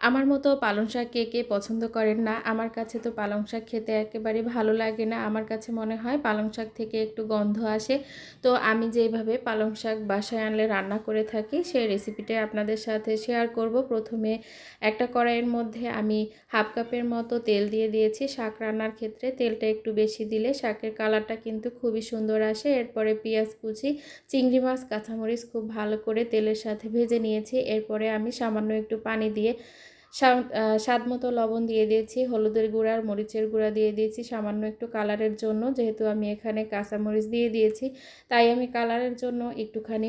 আমার মতো পালং শাক কে কে পছন্দ করেন না? আমার কাছে তো পালং শাক খেতে একেবারে ভালো লাগে না। আমার কাছে মনে হয় পালং শাক থেকে একটু গন্ধ আসে। তো আমি যেভাবে পালং শাক বাসায় আনলে রান্না করে থাকি, সেই রেসিপিটাই আপনাদের সাথে শেয়ার করব। প্রথমে একটা কড়াইয়ের মধ্যে আমি হাফ কাপের মতো তেল দিয়ে দিয়েছি। শাক রান্নার ক্ষেত্রে তেলটা একটু বেশি দিলে শাকের কালারটা কিন্তু খুবই সুন্দর আসে। এরপরে পেঁয়াজ কুচি, চিংড়ি মাছ, কাঁচামরিচ খুব ভালো করে তেলের সাথে ভেজে নিয়েছি। এরপরে আমি সামান্য একটু পানি দিয়ে স্বাদ মতো লবণ দিয়ে দিয়েছি, হলুদের গুঁড়া আর মরিচের গুঁড়া দিয়ে দিয়েছি, সামান্য একটু কালারের জন্য, যেহেতু আমি এখানে কাঁচামরিচ দিয়ে দিয়েছি, তাই আমি কালারের জন্য একটুখানি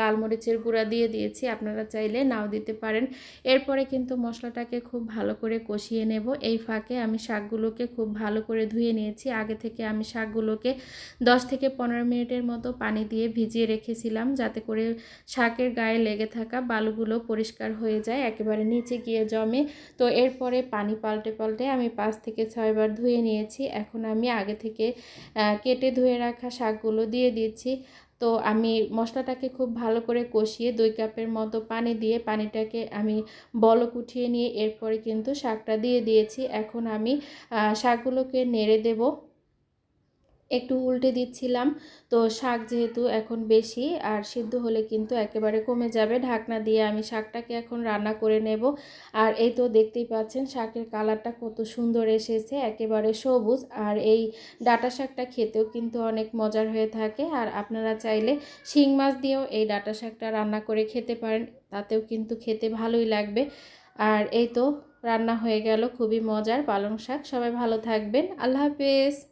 লাল মরিচের গুঁড়া দিয়ে দিয়েছি, আপনারা চাইলে নাও দিতে পারেন। এরপরে কিন্তু মশলাটাকে খুব ভালো করে কষিয়ে নেব, এই ফাঁকে আমি শাকগুলোকে খুব ভালো করে ধুয়ে নিয়েছি, আগে থেকে আমি শাকগুলোকে 10 থেকে পনেরো মিনিটের মতো পানি দিয়ে ভিজিয়ে রেখেছিলাম, যাতে করে শাকের গায়ে লেগে থাকা বালুগুলো পরিষ্কার হয়ে যায়, একেবারে নিচে গিয়ে জমে। তো এরপরে পানি পাল্টে পাল্টে আমি পাঁচ থেকে ছয়বার ধুয়ে নিয়েছি। এখন আমি আগে থেকে কেটে ধুয়ে রাখা শাকগুলো দিয়ে দিয়েছি তো আমি মশলাটাকে খুব ভালো করে কষিয়ে দুই কাপের মতো পানি দিয়ে পানিটাকে আমি বলক উঠিয়ে নিয়ে এরপরে কিন্তু শাকটা দিয়ে দিয়েছি। এখন আমি শাকগুলোকে নেড়ে দেবো। একটু উল্টে দিচ্ছিলাম। তো শাক যেহেতু এখন বেশি, আর সিদ্ধ হলে কিন্তু একেবারে কমে যাবে। ঢাকনা দিয়ে আমি শাকটাকে এখন রান্না করে নেব। আর এই তো দেখতেই পাচ্ছেন, শাকের কালারটা কত সুন্দর এসেছে, একেবারে সবুজ। আর এই ডাটা শাকটা খেতেও কিন্তু অনেক মজার হয়ে থাকে। আর আপনারা চাইলে শিং মাছ দিয়েও এই ডাটা শাকটা রান্না করে খেতে পারেন, তাতেও কিন্তু খেতে ভালোই লাগবে। আর এই তো রান্না হয়ে গেল, খুবই মজার পালং শাক। সবাই ভালো থাকবেন। আল্লাহ হাফেজ।